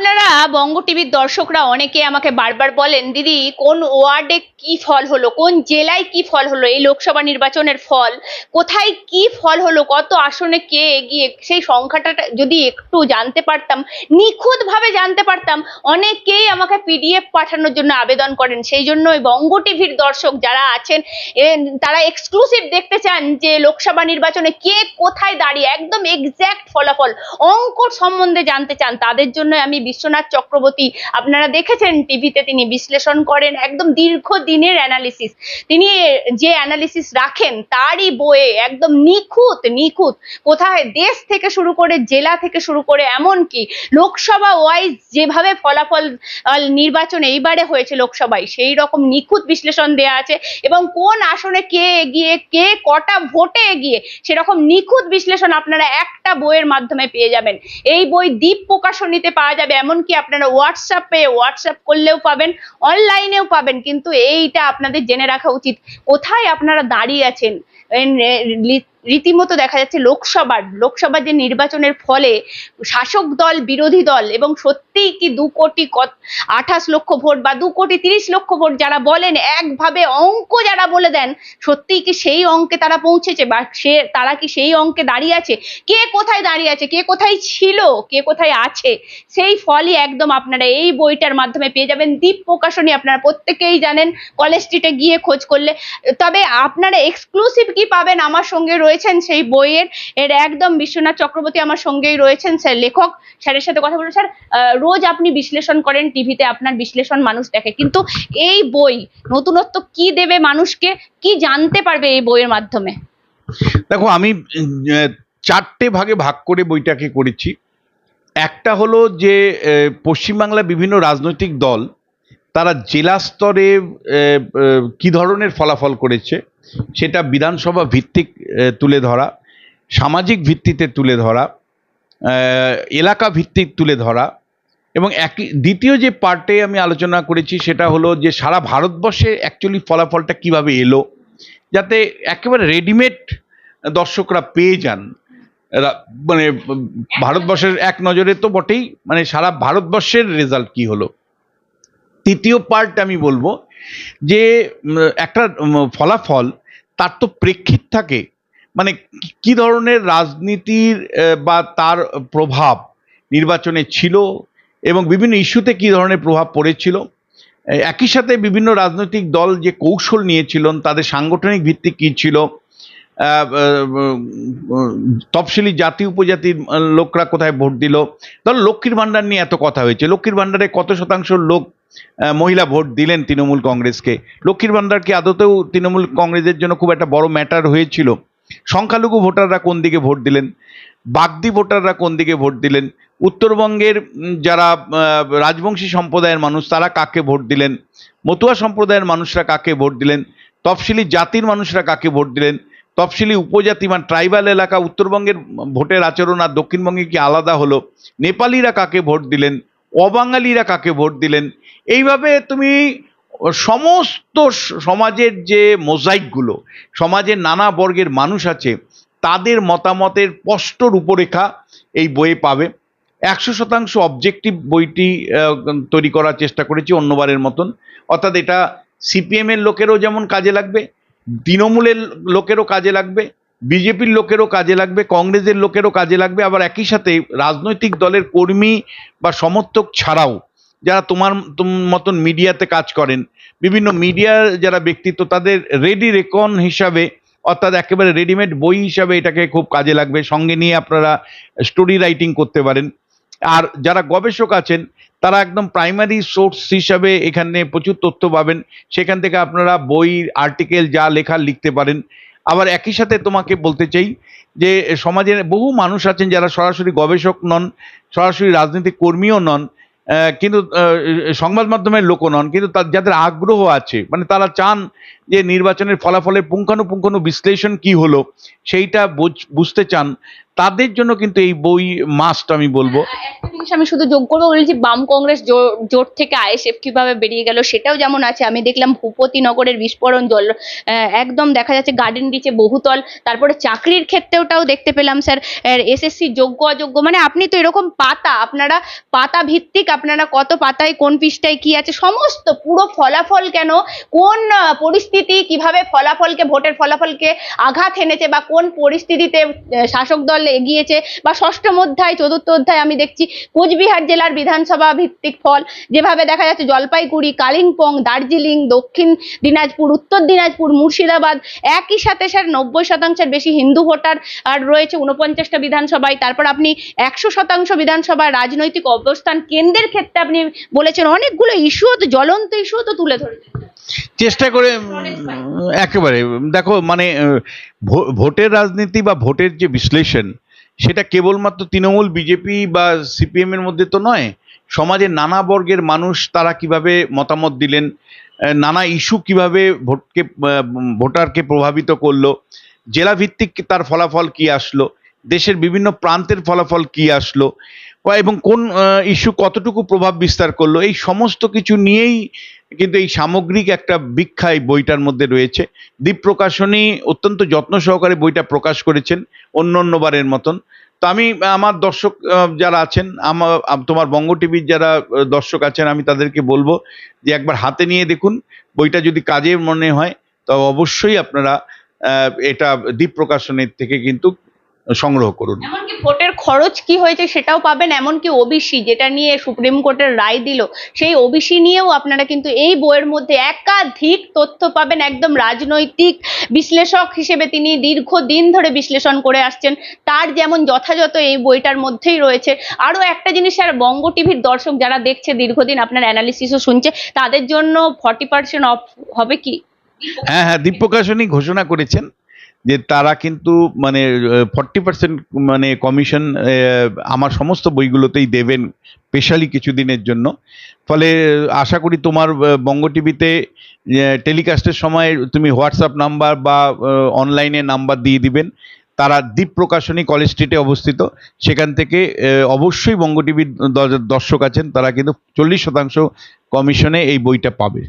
আপনারা বঙ্গ টিভির দর্শকরা অনেকে আমাকে বারবার বলেন, দিদি, কোন ওয়ার্ডে কি ফল হলো? কোন জেলায় কি ফল হলো? এই লোকসভা নির্বাচনের ফল? কোথায় কি ফল হলো? কত আসনে কে এগিয়ে? সেই সংখ্যাটা যদি একটু জানতে পারতাম, নিখুঁতভাবে জানতে পারতাম, অনেকেই আমাকে পিডিএফ পাঠানোর জন্য আবেদন করেন। সেই জন্য বঙ্গ টিভির দর্শক যারা আছেন তারা এক্সক্লুসিভ দেখতে চান যে লোকসভা নির্বাচনে কে কোথায় দাঁড়িয়ে, একদম এক্স্যাক্ট ফলাফল, অঙ্ক সম্বন্ধে জানতে চান, তাদের জন্য আমি বিশ্বনাথ চক্রবর্তী, আপনারা দেখেছেন টিভিতে তিনি বিশ্লেষণ করেন একদম দীর্ঘ দিনের অ্যানালিসিস তিনি যে অ্যানালিসিস রাখেন তারই বইয়ে একদম নিখুঁত নিখুঁত। কোথায় দেশ থেকে শুরু করে জেলা থেকে শুরু করে এমনকি লোকসভা ওয়াইজ যেভাবে ফলাফল নির্বাচন এইবারে হয়েছে লোকসভায়, সেই রকম নিখুঁত বিশ্লেষণ দেওয়া আছে এবং কোন আসনে কে এগিয়ে, কে কটা ভোটে এগিয়ে, সেরকম নিখুঁত বিশ্লেষণ আপনারা একটা বইয়ের মাধ্যমে পেয়ে যাবেন। এই বই দ্বীপ প্রকাশনীতে পাওয়া যাবে। এমনকি আপনারা হোয়াটসঅ্যাপে হোয়াটসঅ্যাপ করলেও পাবেন, অনলাইনেও পাবেন, কিন্তু এইটা আপনাদের জেনে রাখা উচিত। কোথায় আপনারা দাঁড়িয়ে আছেন? রীতিমতো দেখা যাচ্ছে লোকসভার লোকসভার যে নির্বাচনের ফলে শাসক দল, বিরোধী দল এবং সত্যিই কি দু কোটি আঠাশ লক্ষ ভোট বা দু কোটি তিরিশ লক্ষ ভোট যারা বলেন, একভাবে অঙ্ক যারা বলে দেন, সত্যিই কি সেই অঙ্কে তারা পৌঁছেছে বা সে, তারা কি সেই অঙ্কে দাঁড়িয়ে আছে? কে কোথায় দাঁড়িয়ে আছে? কে কোথায় ছিল? কে কোথায় আছে? সেই ফলই একদম আপনারা এই বইটার মাধ্যমে পেয়ে যাবেন। দ্বীপ প্রকাশনী আপনারা প্রত্যেকেই জানেন, কলেজ স্ট্রিটে গিয়ে খোঁজ করলে। তবে আপনারা এক্সক্লুসিভ কি পাবেন আমার সঙ্গে রয়েছেন সেই বইয়ের এর একদম বিশ্বনাথ চক্রবর্তী আমার সঙ্গেই রয়েছেন স্যার লেখক। স্যারের সাথে কথা বলব। স্যার রোজ আপনি বিশ্লেষণ করেন টিভিতে আপনার বিশ্লেষণ মানুষ দেখে। কিন্তু এই বই নতুনত্ব কি দেবে মানুষকে? কি জানতে পারবে এই বইয়ের মাধ্যমে? দেখো আমি চারটে ভাগে ভাগ করে বইটাকে করেছি। একটা হলো যে আহ, পশ্চিমবাংলার বিভিন্ন রাজনৈতিক দল তারা জেলা স্তরে কি ধরনের ফলাফল করেছে? সেটা বিধানসভা ভিত্তিক তুলে ধরা, সামাজিক ভিত্তিতে তুলে ধরা এলাকা ভিত্তিক তুলে ধরা, এবং একই, দ্বিতীয় যে পার্টে আমি আলোচনা করেছি সেটা হলো যে সারা ভারতবর্ষে অ্যাকচুয়ালি ফলাফলটা কীভাবে এলো, যাতে একেবারে রেডিমেড দর্শকরা পেয়ে যান। মানে ভারতবর্ষের এক নজরে তো বটেই মানে সারা ভারতবর্ষের রেজাল্ট কি হলো। তৃতীয় পার্ট আমি বলব যে একটা ফলাফল, তার তো প্রেক্ষিত থাকে। মানে কি- ধরনের রাজনীতির বা তার প্রভাব নির্বাচনে ছিল এবং বিভিন্ন ইস্যুতে কি ধরনের প্রভাব পড়েছিল? একই সাথে বিভিন্ন রাজনৈতিক দল যে কৌশল নিয়েছিলেন তাদের সাংগঠনিক ভিত্তি কী ছিল? তফসিলি জাতি, উপজাতির লোকরা কোথায় ভোট দিল? ধর লক্ষ্মীর ভাণ্ডার নিয়ে এত কথা হয়েছে। লক্ষ্মীর ভাণ্ডারে কত শতাংশ লোক মহিলা ভোট দিলেন তৃণমূল কংগ্রেসকে। লক্ষ্মীর ভান্ডার কি আদতেও তৃণমূল কংগ্রেসের জন্য খুব একটা বড় ম্যাটার হয়েছিল? সংখ্যালঘু ভোটাররা কোন দিকে ভোট দিলেন? বাগদি ভোটাররা কোন দিকে ভোট দিলেন? উত্তরবঙ্গের যারা রাজবংশী সম্প্রদায়ের মানুষ, তারা কাকে ভোট দিলেন? মতুয়া সম্প্রদায়ের মানুষরা কাকে ভোট দিলেন? তফসিলি জাতির মানুষরা কাকে ভোট দিলেন? তফসিলি উপজাতি মানে ট্রাইবাল এলাকা উত্তরবঙ্গের ভোটের আচরণ আর দক্ষিণবঙ্গে কি আলাদা হলো? নেপালিরা কাকে ভোট দিলেন? অবাঙালিরা কাকে ভোট দিলেন? এইভাবে তুমি সমস্ত সমাজের যে মোজাইকগুলো, সমাজের নানা বর্গের মানুষ আছে, তাদের মতামতের স্পষ্ট রূপরেখা এই বইয়ে পাবে। একশো শতাংশ অবজেক্টিভ বইটি তৈরি করার চেষ্টা করেছি অন্যবারের মতন। অর্থাৎ এটা সিপিএমের লোকেরও যেমন কাজে লাগবে, তৃণমূলের লোকেরও কাজে লাগবে বিজেপির লোকেরও কাজে লাগবে, কংগ্রেসের লোকেরও কাজে লাগবে, আবার একই সাথে রাজনৈতিক দলের কর্মী বা সমর্থক ছাড়াও যারা তোমার তুম- মতন মিডিয়াতে কাজ করেন, বিভিন্ন মিডিয়ার যারা ব্যক্তিত্ব তাদের রেডি রেকন হিসাবে অর্থাৎ একেবারে রেডিমেড বই হিসাবে এটাকে খুব কাজে লাগবে, সঙ্গে নিয়ে আপনারা স্টোরি রাইটিং করতে পারেন। আর যারা গবেষক আছেন, তারা একদম প্রাইমারি সোর্স হিসাবে এখানে প্রচুর তথ্য পাবেন, সেখান থেকে আপনারা বই আর্টিকেল যা লেখা লিখতে পারেন। আবার একই সাথে তোমাকে বলতে চাই যে সমাজের বহু মানুষ আছেন যারা সরাসরি গবেষক নন, সরাসরি রাজনীতি কর্মীও নন কিন্তু সংবাদ মাধ্যমের লোকও নন, কিন্তু তার, যাদের আগ্রহ আছে মানে তারা চান যে নির্বাচনের ফলাফলের পুঙ্খানুপুঙ্খানু বিশ্লেষণ কি হলো, সেইটা বুঝ- বুঝতে চান। তাদের জন্য কিন্তু এই বই মাস্ট আমি বলব। জিনিস আমি শুধু যোগ করব বলেছি বাম কংগ্রেস জোট থেকে আইএসএফ কীভাবে বেরিয়ে গেল সেটাও যেমন আছে। আমি দেখলাম ভূপতি নগরের বিস্ফোরণ জল একদম দেখা যাচ্ছে গার্ডেন রিচে বহুতল। তারপরে চাকরির ক্ষেত্রেওটাও দেখতে পেলাম স্যার এসএসসি যোগ্য, অযোগ্য মানে আপনি তো এরকম পাতা, আপনারা পাতা ভিত্তিক, আপনারা কত পাতায়, কোন পৃষ্ঠায় কি আছে, সমস্ত পুরো ফলাফল কেন, কোন পরিস্থিতি কীভাবে ফলাফলকে, ভোটের ফলাফলকে আঘাত এনেছে বা কোন পরিস্থিতিতে শাসক দল এগিয়েছে বা ষষ্ঠম অধ্যায়, চতুর্থ অধ্যায় আমি দেখছি কোচবিহার জেলার বিধানসভা ভিত্তিক ফল। যেভাবে দেখা যাচ্ছে জলপাইগুড়ি, কালিম্পং, দার্জিলিং, দক্ষিণ দিনাজপুর, উত্তর দিনাজপুর, মুর্শিদাবাদ একই সাথে স্যার নব্বই শতাংশের বেশি হিন্দু ভোটার আর রয়েছে উনপঞ্চাশটা বিধানসভায়। তারপর আপনি একশো শতাংশ বিধানসভায় রাজনৈতিক অবস্থান কেন্দ্রের ক্ষেত্রে আপনি বলেছেন, অনেকগুলো ইস্যুও তো জ্বলন্ত ইস্যুও তো তুলে ধরেছেন। চেষ্টা করে একেবারে। দেখো মানে ভোটের রাজনীতি বা ভোটের যে বিশ্লেষণ সেটা কেবলমাত্র তৃণমূল বিজেপি বা সিপিএম এর মধ্যে তো নয়। সমাজের নানা বর্গের মানুষ তারা কীভাবে মতামত দিলেন নানা ইস্যু কীভাবে ভোটকে ভোটারকে প্রভাবিত করল জেলা ভিত্তিক তার ফলাফল কি আসলো দেশের বিভিন্ন প্রান্তের ফলাফল কি আসলো এবং কোন ইস্যু কতটুকু প্রভাব বিস্তার করল, এই সমস্ত কিছু নিয়েই কিন্তু এই সামগ্রিক একটা বিখ্যা এই বইটার মধ্যে রয়েছে। দ্বীপ প্রকাশনী অত্যন্ত যত্ন সহকারে বইটা প্রকাশ করেছেন অন্য অন্যবারের মতন। তো আমি, আমার দর্শক যারা আছেন আমার তোমার বঙ্গ টিভির যারা দর্শক আছেন, আমি তাদেরকে বলব যে একবার হাতে নিয়ে দেখুন। বইটা যদি কাজে মনে হয় তবে অবশ্যই আপনারা এটা দ্বীপ প্রকাশনের থেকে কিন্তু সংগ্রহ করুন। এমনকি ভোটের খরচ কি হয়েছে সেটাও পাবেন এমনকি ওবিসি যেটা নিয়ে সুপ্রিম কোর্টের রায় দিল সেই ওবিসি নিয়েও আপনারা কিন্তু এই বইয়ের মধ্যে একাধিক তথ্য পাবেন একদম রাজনৈতিক বিশ্লেষক হিসেবে তিনি দীর্ঘদিন ধরে বিশ্লেষণ করে আসছেন। তার যেমন যথাযথ এই বইটার মধ্যেই রয়েছে। আরও একটা জিনিস আর বঙ্গ টিভির দর্শক যারা দেখছে দীর্ঘদিন আপনার অ্যানালিসিসও শুনছে তাদের জন্য ফর্টি পার্সেন্ট অফ হবে কি? হ্যাঁ হ্যাঁ দ্বীপ প্রকাশনী ঘোষণা করেছেন। যে তারা কিন্তু মানে ফর্টি পার্সেন্ট মানে কমিশন আমার সমস্ত বইগুলোতেই দেবেন স্পেশালি কিছুদিনের জন্য। ফলে, আশা করি তোমার বঙ্গ টিভিতে টেলিকাস্টের সময় তুমি হোয়াটসঅ্যাপ নাম্বার বা অনলাইনে নাম্বার দিয়ে দিবেন। তারা দ্বীপ প্রকাশনী কলেজ স্ট্রিটে অবস্থিত। সেখান থেকে অবশ্যই বঙ্গ টিভির দর্শক আছেন। তারা কিন্তু চল্লিশ শতাংশ কমিশনে এই বইটা পাবে।